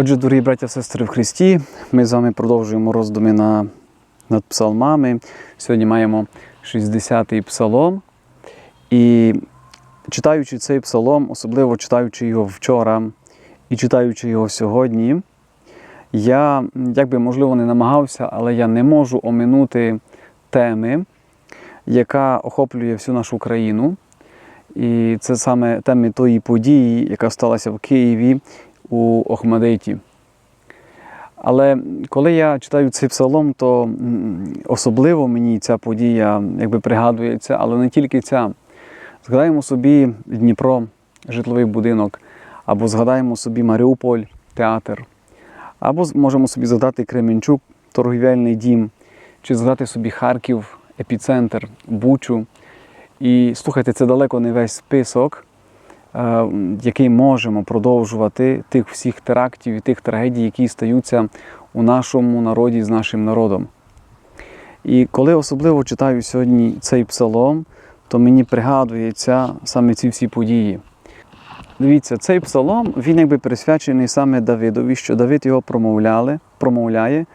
Отже, дорогі браття сестри в Христі, ми з вами продовжуємо роздуми на, над псалмами. Сьогодні маємо 60-й псалом. І читаючи цей псалом, особливо читаючи його вчора і читаючи його сьогодні, я, як би можливо, не намагався, але я не можу оминути теми, яка охоплює всю нашу країну. І це саме теми тої події, яка сталася в Києві у Охмадиті. Але коли я читаю цей псалом, то особливо мені ця подія якби пригадується, але не тільки ця. Згадаємо собі Дніпро, житловий будинок, або згадаємо собі Маріуполь, театр, або можемо собі згадати Кременчук, торгівельний дім, чи згадати собі Харків, епіцентр, Бучу. І слухайте, це далеко не весь список, який можемо продовжувати тих всіх терактів і тих трагедій, які стаються у нашому народі з нашим народом. І коли особливо читаю сьогодні цей псалом, то мені пригадується саме ці всі події. Дивіться, цей псалом він якби присвячений саме Давидові, що Давид його промовляли, промовляє,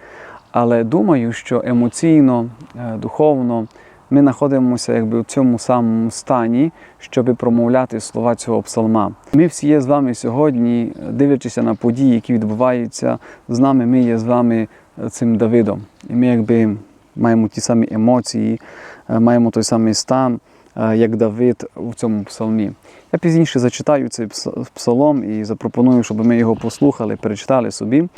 але думаю, що емоційно, е, духовно ми знаходимося якби в цьому самому стані, щоб промовляти слова цього псалма. Ми всі є з вами сьогодні, дивлячись на події, які відбуваються з нами. Ми є з вами е, цим Давидом. І ми якби маємо ті самі емоції, е, маємо той самий стан, як Давид у цьому псалмі. Я пізніше зачитаю цей псалом і запропоную, щоб ми його послухали, перечитали собі.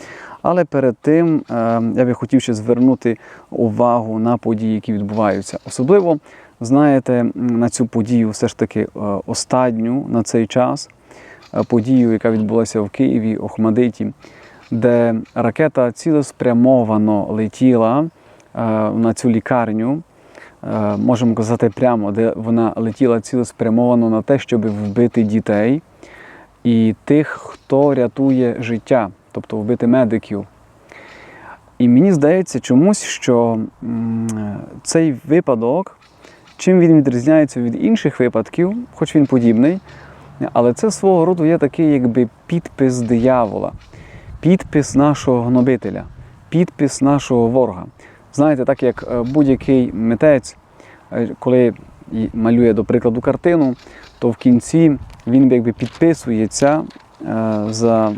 Але перед тим е, я би хотів ще звернути увагу на події, які відбуваються. Особливо, знаєте, на цю подію, все ж таки, е, останню на цей час, е, подію, яка відбулася в Києві, Охмадиті, де ракета цілеспрямовано летіла е, на цю лікарню. Е, Можемо казати прямо, де вона летіла цілеспрямовано на те, щоб вбити дітей і тих, хто рятує життя, тобто вбити медиків. І мені здається чомусь, що цей випадок, чим він відрізняється від інших випадків, хоч він подібний, але це свого роду є такий якби підпис диявола, підпис нашого гнобителя, підпис нашого ворога. Знаєте, так як е, будь-який митець, е, коли малює, до прикладу, картину, то в кінці він якби підписується е, за,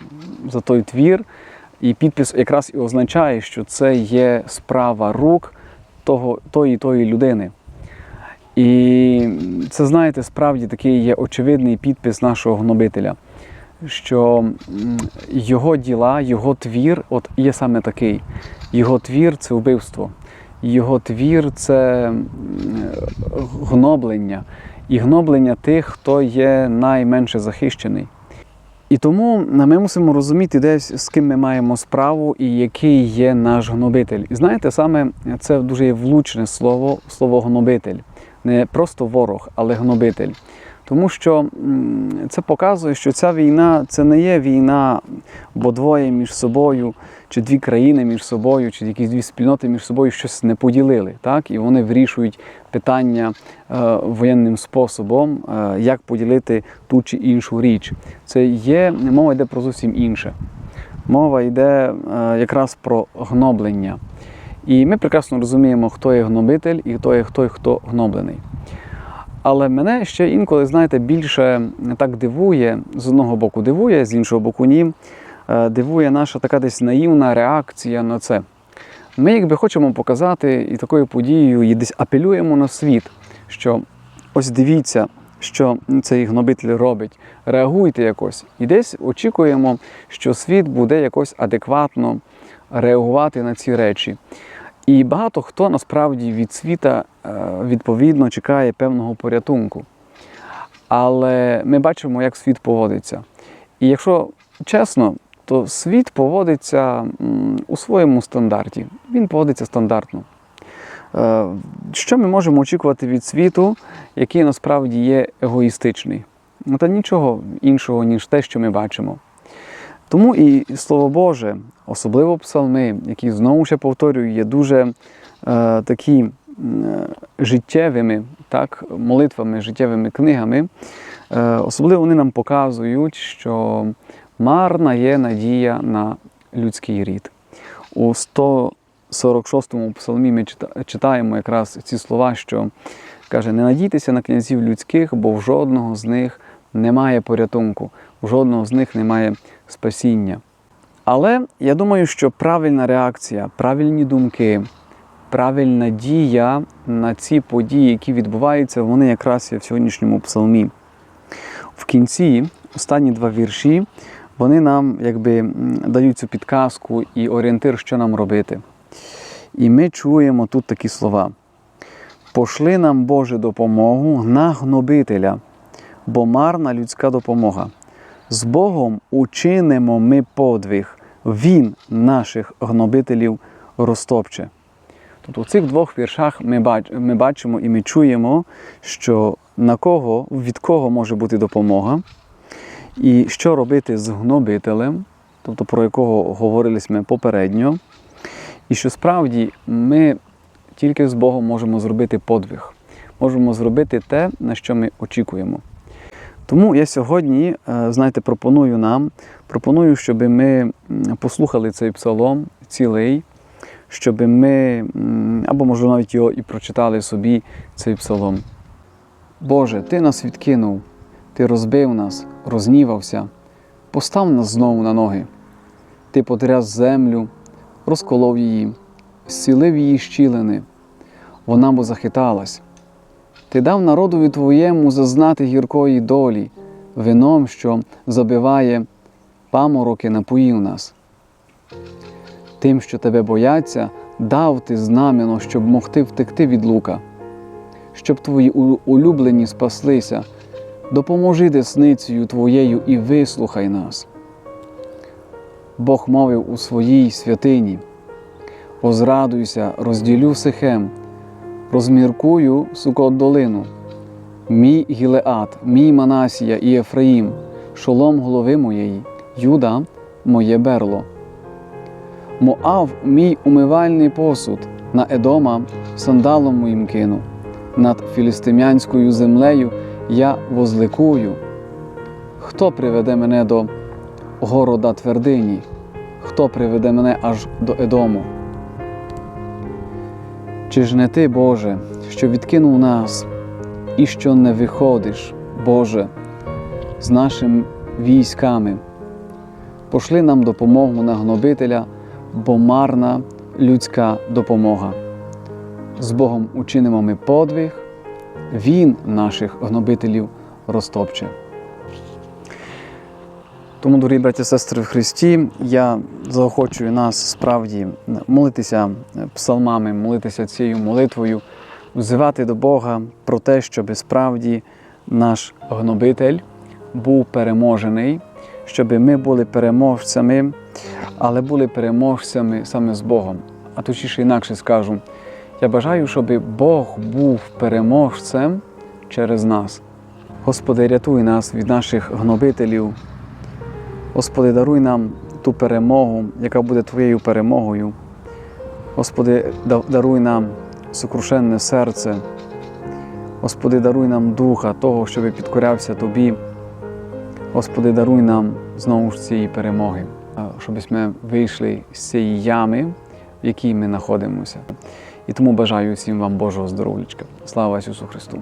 за той твір, і підпис якраз і означає, що це є справа рук того, тої тої людини. І це, знаєте, справді такий є очевидний підпис нашого гнобителя, що його діла, його твір от є саме такий. Його твір це вбивство, його твір це гноблення, і гноблення тих, хто є найменше захищений. І тому ми мусимо розуміти десь, з ким ми маємо справу і який є наш гнобитель. І знаєте, саме це дуже влучне слово, слово гнобитель. Не просто ворог, але гнобитель. Тому що це показує, що ця війна це не є війна, бо двоє між собою, чи дві країни між собою, чи якісь дві спільноти між собою щось не поділили. Так? І вони вирішують питання е, воєнним способом, е, як поділити ту чи іншу річ. Це є, мова йде про зовсім інше. Мова йде е, якраз про гноблення. І ми прекрасно розуміємо, хто є гнобитель і хто є той, хто гноблений. Але мене ще інколи, знаєте, більше так дивує, з одного боку дивує, з іншого боку ні. Е, Дивує наша така десь наївна реакція на це. Ми якби хочемо показати і такою подією і десь апелюємо на світ, що ось дивіться, що цей гнобитель робить, реагуйте якось. І десь очікуємо, що світ буде якось адекватно реагувати на ці речі. І багато хто насправді від світа е, відповідно чекає певного порятунку. Але ми бачимо, як світ поводиться. І якщо чесно, то світ поводиться у своєму стандарті. Він поводиться стандартно. Е, Що ми можемо очікувати від світу, який насправді є егоїстичний? Ну, Та нічого іншого, ніж те, що ми бачимо. Тому і Слово Боже, особливо псалми, які знову ще повторюю, є дуже е, такі е, життєвими так, молитвами, життєвими книгами. Е, особливо вони нам показують, що Марна є надія на людський рід. У 146-му псалмі ми читаємо якраз ці слова, що каже: не надійтеся на князів людських, бо в жодного з них немає порятунку, в жодного з них немає спасіння. Але я думаю, що правильна реакція, правильні думки, правильна дія на ці події, які відбуваються, вони якраз є в сьогоднішньому псалмі. В кінці, останні два вірші, вони нам якби дають цю підказку і орієнтир, що нам робити. І ми чуємо тут такі слова: пошли нам Боже допомогу на гнобителя, бо марна людська допомога. З Богом учинимо ми подвиг, Він наших гнобителів розтопче. Тобто у цих двох віршах ми, бач, ми бачимо і ми чуємо, що на кого, від кого може бути допомога, і що робити з гнобителем, тобто про якого говорили ми попередньо, і що справді ми тільки з Богом можемо зробити подвиг, можемо зробити те, на що ми очікуємо. Тому я сьогодні, е, знаєте, пропоную нам, пропоную, щоб ми послухали цей псалом цілий, щоб ми, або може навіть його і прочитали собі, цей псалом. Боже, Ти нас відкинув, Ти розбив нас, рознівався, постав нас знову на ноги. Ти потряс землю, розколов її, зцілив її щілини, вона бо захиталась. Ти дав народові твоєму зазнати гіркої долі, вином, що забиває памороки, напоїв нас. Тим, що тебе бояться, дав ти знамено, щоб могти втекти від лука, щоб твої улюблені спаслися, допоможи десницею твоєю і вислухай нас. Бог мовив у своїй святині: Озрадуйся, розділю сихем, розміркую сукот долину. Мій Гілеат, мій Манасія і Ефраїм, шолом голови моєї, Юда моє берло. Моав мій умивальний посуд, на Едома сандалом моїм кину, над філістим'янською землею я возликую. Хто приведе мене до города твердині? Хто приведе мене аж до Едому? Чи ж не ти, Боже, що відкинув нас, і що не виходиш, Боже, з нашими військами? Пошли нам допомогу на гнобителя, бо марна людська допомога. З Богом учинимо ми подвиг, Він наших гнобителів розтопче. Тому, дорогі браті і сестри в Христі, я заохочую нас справді молитися псалмами, молитися цією молитвою, взивати до Бога про те, щоб справді наш гнобитель був переможений, щоб ми були переможцями, але були переможцями саме з Богом. А точніше інакше скажу, я бажаю, щоб Бог був переможцем через нас. Господи, рятуй нас від наших гнобителів. Господи, даруй нам ту перемогу, яка буде Твоєю перемогою. Господи, даруй нам сокрушенне серце. Господи, даруй нам духа того, щоб підкорявся Тобі. Господи, даруй нам знову ж цієї перемоги, щоб ми вийшли з цієї ями, в якій ми знаходимося. І тому бажаю всім вам Божого здоров'ячка. Слава Ісусу Христу!